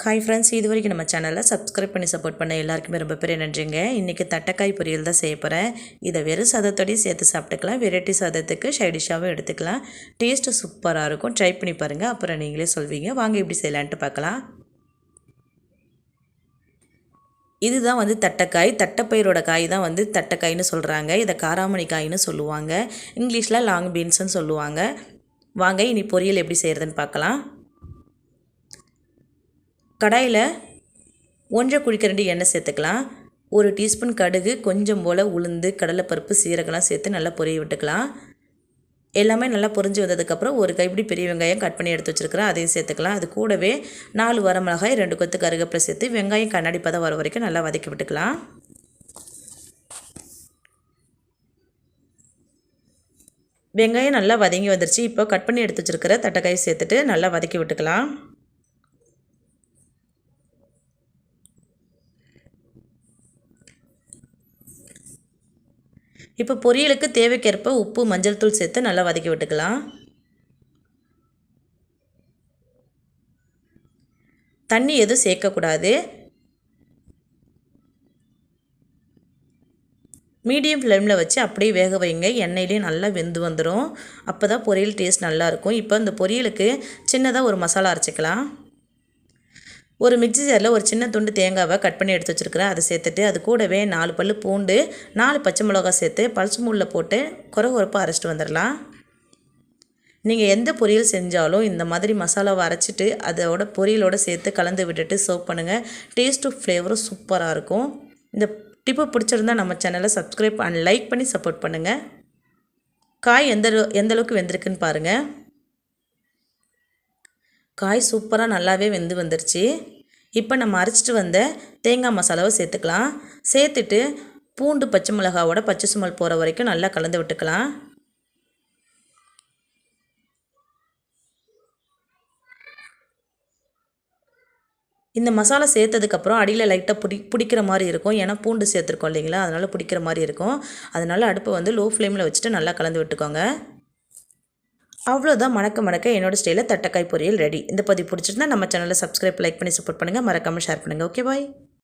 Hi friends இது வரைக்கும் நம்ம சேனலை சப்ஸ்கிரைப் பண்ணி சப்போர்ட் பண்ண எல்லாருக்குமே ரொம்ப பெரிய நன்றிங்க. இன்றைக்கி தட்டைக்காய் பொரியல் தான் செய்ய போகிறேன் இதை வெறும் சதத்தோடையும் சேர்த்து சாப்பிட்டுக்கலாம். வெரைட்டி சதத்துக்கு சைடிஷாகவும் எடுத்துக்கலாம். டேஸ்ட்டு சூப்பராக இருக்கும். ட்ரை பண்ணி பாருங்கள் அப்புறம் நீங்களே சொல்வீங்க. வாங்க எப்படி செய்யலான்ட்டு பார்க்கலாம். இதுதான் வந்து தட்டைக்காய். தட்டைப்பயிரோட காய் தான் வந்து தட்டைக்காய்னு சொல்கிறாங்க இதை காராமணி காய்னு சொல்லுவாங்க. இங்கிலீஷில் லாங் பீன்ஸ்னு சொல்லுவாங்க. வாங்க இனி பொரியல் எப்படி செய்கிறதுன்னு பார்க்கலாம். கடாயில் ஒன்றை குழிக்கரண்டி எண்ணெய் சேர்த்துக்கலாம். ஒரு டீஸ்பூன் கடுகு கொஞ்சம் போல் உளுந்து கடலைப்பருப்பு சீரகம்லாம் சேர்த்து நல்லா பொரிய விட்டுக்கலாம். எல்லாமே நல்லா பொரிஞ்சு வந்ததுக்கப்புறம் ஒரு கைப்பிடி பெரிய வெங்காயம் கட் பண்ணி எடுத்து வச்சுருக்கிறேன். அதையும் சேர்த்துக்கலாம். அது கூடவே நாலு வரமிளகாய் ரெண்டு கொத்து கருகப்பில் சேர்த்து வெங்காயம் கண்ணாடி பதம் வர வரைக்கும் நல்லா வதக்கி விட்டுக்கலாம். வெங்காயம் நல்லா வதங்கி வந்துருச்சு. இப்போ கட் பண்ணி எடுத்து வச்சுருக்கிற தட்டைக்காய் சேர்த்துட்டு நல்லா வதக்கி விட்டுக்கலாம். இப்போ பொரியலுக்கு தேவைக்கேற்ப உப்பு மஞ்சள் தூள் சேர்த்து நல்லா வதக்கி விட்டுக்கலாம். தண்ணி எதுவும் சேர்க்கக்கூடாது. மீடியம் ஃப்ளேமில் வச்சு அப்படியே வேக வைங்க. எண்ணெயிலையும் நல்லா வெந்து வந்துடும் அப்போ தான் பொரியல் டேஸ்ட் நல்லாயிருக்கும் இப்போ இந்த பொரியலுக்கு சின்னதாக ஒரு மசாலா அரைச்சிக்கலாம். ஒரு மிக்சி ஜாரில் ஒரு சின்ன துண்டு தேங்காவை கட் பண்ணி எடுத்து வச்சுருக்கிறேன். அதை சேர்த்துட்டு அது கூடவே நாலு பல் பூண்டு நாலு பச்சை மிளகா சேர்த்து பழசு முள்ளில் போட்டு குறை குறப்பாக அரைச்சிட்டு வந்துடலாம். நீங்கள் எந்த பொரியல் செஞ்சாலும் இந்த மாதிரி மசாலாவை அரைச்சிட்டு அதோட பொரியலோடு சேர்த்து கலந்து விட்டுட்டு சர்வ் பண்ணுங்கள் டேஸ்ட்டு ஃப்ளேவரும் சூப்பராக இருக்கும். இந்த டிப்பு பிடிச்சிருந்தா நம்ம சேனலை சப்ஸ்கிரைப் அண்ட் லைக் பண்ணி சப்போர்ட் பண்ணுங்கள் காய் எந்த எந்த அளவுக்கு வெந்திருக்குன்னு பாருங்கள் காய் சூப்பராக நல்லாவே வெந்து வந்துருச்சு. இப்போ நம்ம அரைச்சிட்டு வந்த தேங்காய் மசாலாவை சேர்த்துக்கலாம். சேர்த்துட்டு பூண்டு பச்சை மிளகாவோட பச்சை சுமல் போகிற வரைக்கும் நல்லா கலந்து விட்டுக்கலாம். இந்த மசாலா சேர்த்ததுக்கப்புறம் அடியில் லைட்டாக பிடி பிடிக்கிற மாதிரி இருக்கும். ஏன்னா பூண்டு சேர்த்துருக்கோம் இல்லைங்களா? அதனால் பிடிக்கிற மாதிரி இருக்கும். அதனால் அடுப்பை வந்து லோ ஃப்ளேமில் வச்சுட்டு நல்லா கலந்து விட்டுக்கோங்க. அவ்வளோதான் மணக்க மணக்க என்னோட ஸ்டைலில் தட்டக்காய் பொரியல் ரெடி இந்த பதிவு பிடிச்சிருந்தா நம்ம சேனலில் சப்ஸ்கிரைப் லைக் பண்ணி சப்போர்ட் பண்ணுங்கள் மறக்காமல் ஷேர் பண்ணுங்கள் ஓகே பாய்